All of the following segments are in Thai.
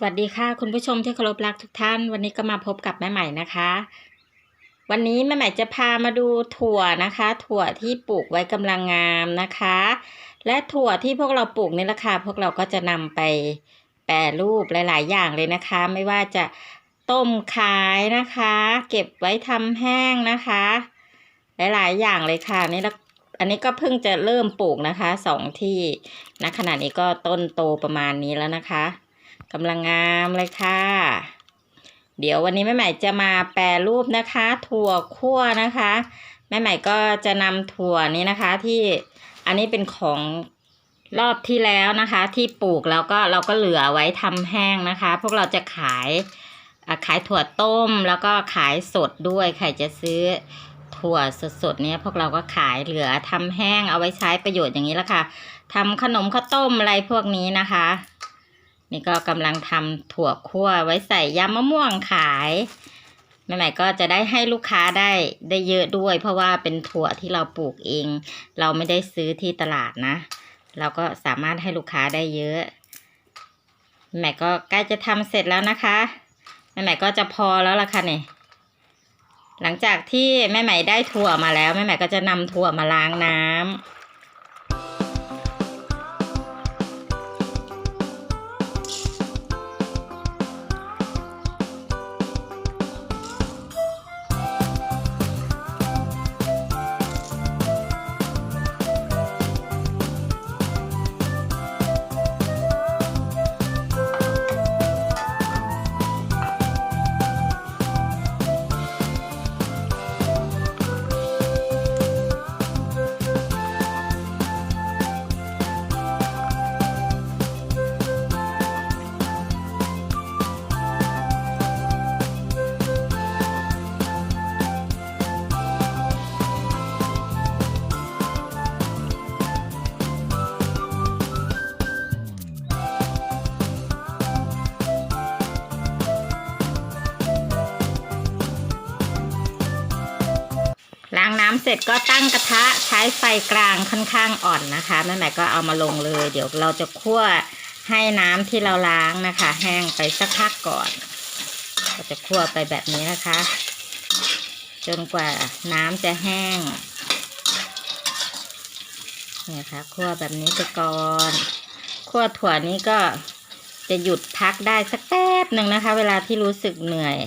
สวัสดีค่ะ คุณผู้ชมที่เคารพรักทุกท่าน วันนี้ก็มาพบกับแม่ใหม่นะคะ วันนี้แม่ใหม่จะพามาดูถั่วนะคะ ถั่วที่ปลูกไว้กำลังงามนะคะ และถั่วที่พวกเราปลูกนี่แหละค่ะพวกเราก็จะนำไปแปรรูปหลาย ๆ อย่างเลยนะคะ ไม่ว่าจะต้มขายนะคะ เก็บไว้ทำแห้งนะคะ หลาย ๆ อย่างเลยค่ะนี่ละอันนี้ก็เพิ่งจะเริ่มปลูกนะคะสองที่ณขณะนี้ก็ต้นโตประมาณนี้แล้วนะคะ กำลังงามเลยค่ะ เดี๋ยววันนี้แม่ใหม่จะมาแปรรูปนะคะ ถั่วคั่วนะคะ แม่ใหม่ก็จะนำถั่วนี้นะคะที่อันนี้เป็นของรอบที่แล้วนะคะ ที่ปลูกแล้วก็เราก็เหลือไว้ทำแห้งนะคะ พวกเราจะขายขายถั่วต้มแล้วก็ขายสดด้วยใครจะซื้อถั่วสดๆเนี้ยพวกเราก็ขายเหลือทำแห้งเอาไว้ใช้ประโยชน์อย่างนี้แหละค่ะทำขนมข้าวต้มอะไรพวกนี้นะคะ นี่ก็กำลังทำถั่วคั่วไว้ใส่ยำมะม่วงขายแม่ใหม่ก็จะได้ให้ลูกค้าได้ได้เยอะด้วย เพราะว่าเป็นถั่วที่เราปลูกเอง เราไม่ได้ซื้อที่ตลาดนะ เราก็สามารถให้ลูกค้าได้เยอะแม่ใหม่ก็ใกล้จะทำเสร็จแล้วนะคะแม่ใหม่ก็จะพอแล้วล่ะค่ะเนี่ยหลังจากที่แม่ใหม่ได้ถั่วมาแล้วแม่ใหม่ก็จะนำถั่วมาล้างน้ำ สร็จก็ตั้งกระทะใช้ไฟกลางค่อนข้างอ่อนนะคะแม่ใหม่ก็เอามาลงเลย เดี๋ยวเราจะคั่วให้น้ำที่เราล้างนะคะ แห้งไปสักพักก่อนก็จะคั่วไปแบบนี้นะคะ จนกว่าน้ำจะแห้งนี่ค่ะคั่วแบบนี้ไปก่อนคั่วถั่วนี้ก็จะหยุดพักได้สักแป๊บหนึ่งนะคะ เวลาที่รู้สึกเหนื่อย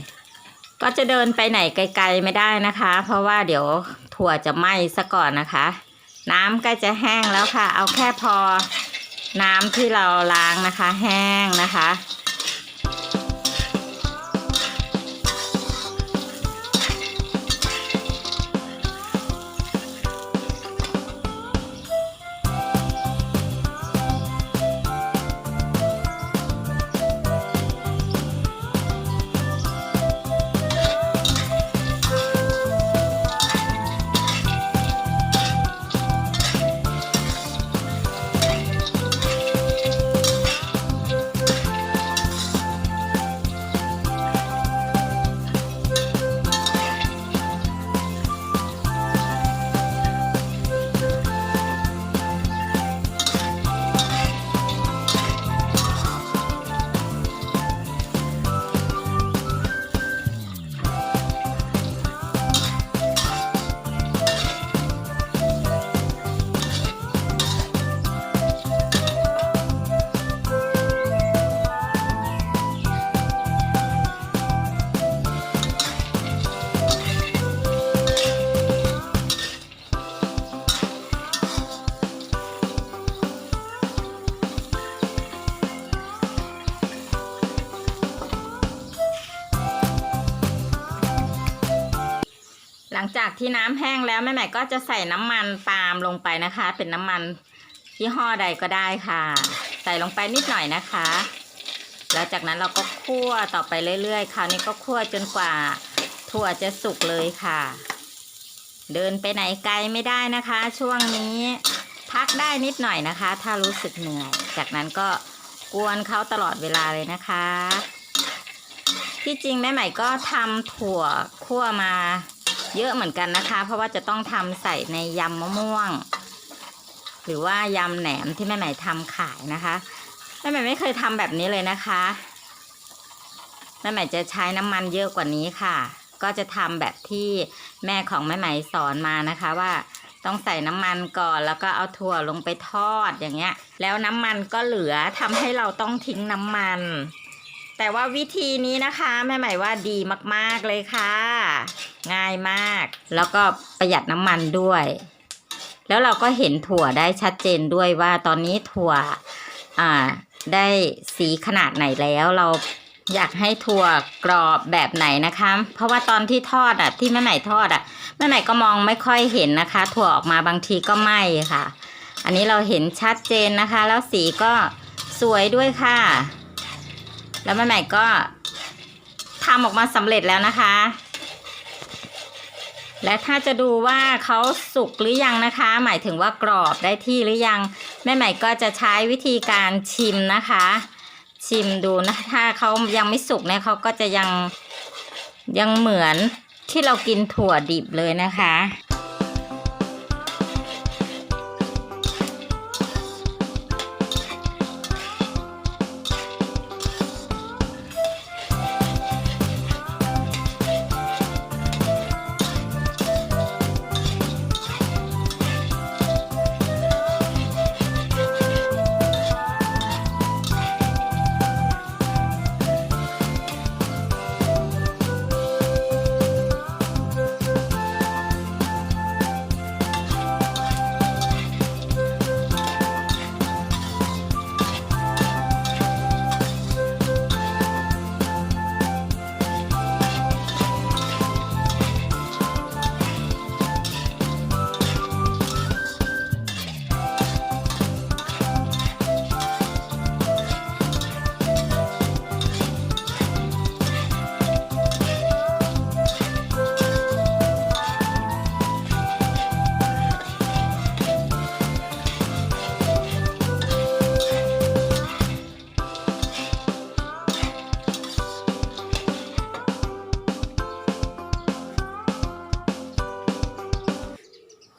ก็จะเดินไปไหนไกล ๆไม่ได้นะคะ เพราะว่าเดี๋ยว ถั่วจะไหม้ซะก่อนนะคะ น้ำก็จะแห้งแล้วค่ะ เอาแค่พอน้ำที่เราล้างนะคะ แห้งนะคะ ลังจากที่น้ำแห้งแล้วแม่ใหม่ก็จะใส่น้ำมันปาล์มลงไปนะคะ เป็นน้ำมันยี่ห้อใดก็ได้ค่ะ ใส่ลงไปนิดหน่อยนะคะ แล้วจากนั้นเราก็คั่วต่อไปเรื่อยๆ คราวนี้ก็คั่วจนกว่าถั่วจะสุกเลยค่ะ เดินไปไหนไกลไม่ได้นะคะ ช่วงนี้พักได้นิดหน่อยนะคะ ถ้ารู้สึกเหนื่อย จากนั้นก็กวนเขาตลอดเวลาเลยนะคะ ที่จริงแม่ใหม่ก็ทำถั่วคั่วมา เยอะเหมือนกันนะคะ เพราะว่าจะต้องทำใส่ในยำมะม่วง หรือว่ายำแหนมที่แม่ใหม่ทำขายนะคะแม่ใหม่ไม่เคยทำแบบนี้เลยนะคะแม่ใหม่จะใช้น้ำมันเยอะกว่านี้ค่ะ ก็จะทำแบบที่แม่ของแม่ใหม่สอนมานะคะว่าต้องใส่น้ำมันก่อนแล้วก็เอาถั่วลงไปทอดอย่างเงี้ย แล้วน้ำมันก็เหลือทำให้เราต้องทิ้งน้ำมัน แต่ว่าวิธีนี้นะคะแม่ใหม่ว่าดีมากๆเลยค่ะ ง่ายมาก แล้วก็ประหยัดน้ำมันด้วย แล้วเราก็เห็นถั่วได้ชัดเจนด้วยว่าตอนนี้ถั่วอ่าได้สีขนาดไหนแล้วเราอยากให้ถั่วกรอบแบบไหนนะคะ เพราะว่าตอนที่ทอดอะที่แม่ใหม่ทอดอะแม่ใหม่ก็มองไม่ค่อยเห็นนะคะ ถั่วออกมาบางทีก็ไหม้ค่ะ อันนี้เราเห็นชัดเจนนะคะ แล้วสีก็สวยด้วยค่ะ แล้วแม่ใหม่ก็ทำออกมาสำเร็จแล้วนะคะ และถ้าจะดูว่าเขาสุกหรือยังนะคะ หมายถึงว่ากรอบได้ที่หรือยัง แม่ใหม่ก็จะใช้วิธีการชิมนะคะ ชิมดูนะ ถ้าเขายังไม่สุกเนี่ยเขาก็จะยังยังเหมือนที่เรากินถั่วดิบเลยนะคะ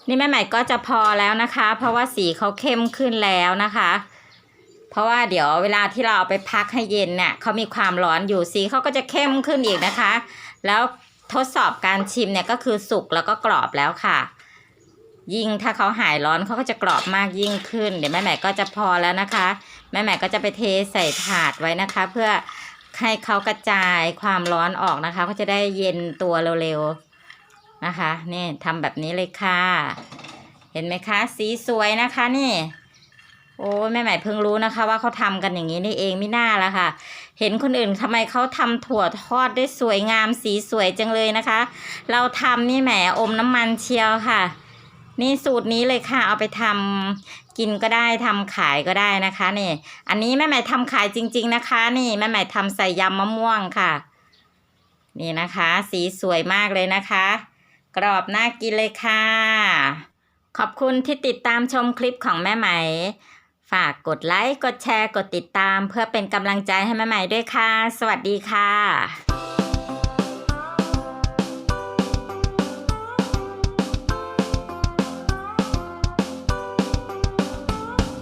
นี่แม่ใหม่ก็จะพอแล้วนะคะ เพราะว่าสีเขาเข้มขึ้นแล้วนะคะ เพราะว่าเดี๋ยวเวลาที่เราเอาไปพักให้เย็นเนี่ยเขามีความร้อนอยู่สีเขาก็จะเข้มขึ้นอีกนะคะ แล้วทดสอบการชิมเนี่ยก็คือสุกแล้วก็กรอบแล้วค่ะ ยิ่งถ้าเขาหายร้อนเขาก็จะกรอบมากยิ่งขึ้น เดี๋ยวแม่ใหม่ก็จะพอแล้วนะคะ แม่ใหม่ก็จะไปเทใส่ถาดไว้นะคะ เพื่อให้เขากระจายความร้อนออกนะคะ ก็จะได้เย็นตัวเร็วๆ นะคะนี่ทำแบบนี้เลยค่ะ เห็นไหมคะ สีสวยนะคะนี่โอ้แม่ใหม่เพิ่งรู้นะคะ ว่าเขาทำกันอย่างนี้นี่เองไม่น่าละค่ะ เห็นคนอื่นทำไมเขาทำถั่วทอดได้สวยงามสีสวยจังเลยนะคะ เราทำนี่แหมอมน้ำมันเชียวค่ะ นี่สูตรนี้เลยค่ะ เอาไปทำกินก็ได้ทำขายก็ได้นะคะนี่ อันนี้แม่ใหม่ทำขายจริง ๆนะคะ นี่แม่ใหม่ทำใส่ยำมะม่วงค่ะ นี่นะคะ สีสวยมากเลยนะคะ กรอบน่ากินเลยค่ะ ขอบคุณที่ติดตามชมคลิปของแม่ไหม ฝากกดไลค์ กดแชร์ กดติดตาม เพื่อเป็นกำลังใจให้แม่ใหม่ด้วยค่ะ สวัสดีค่ะ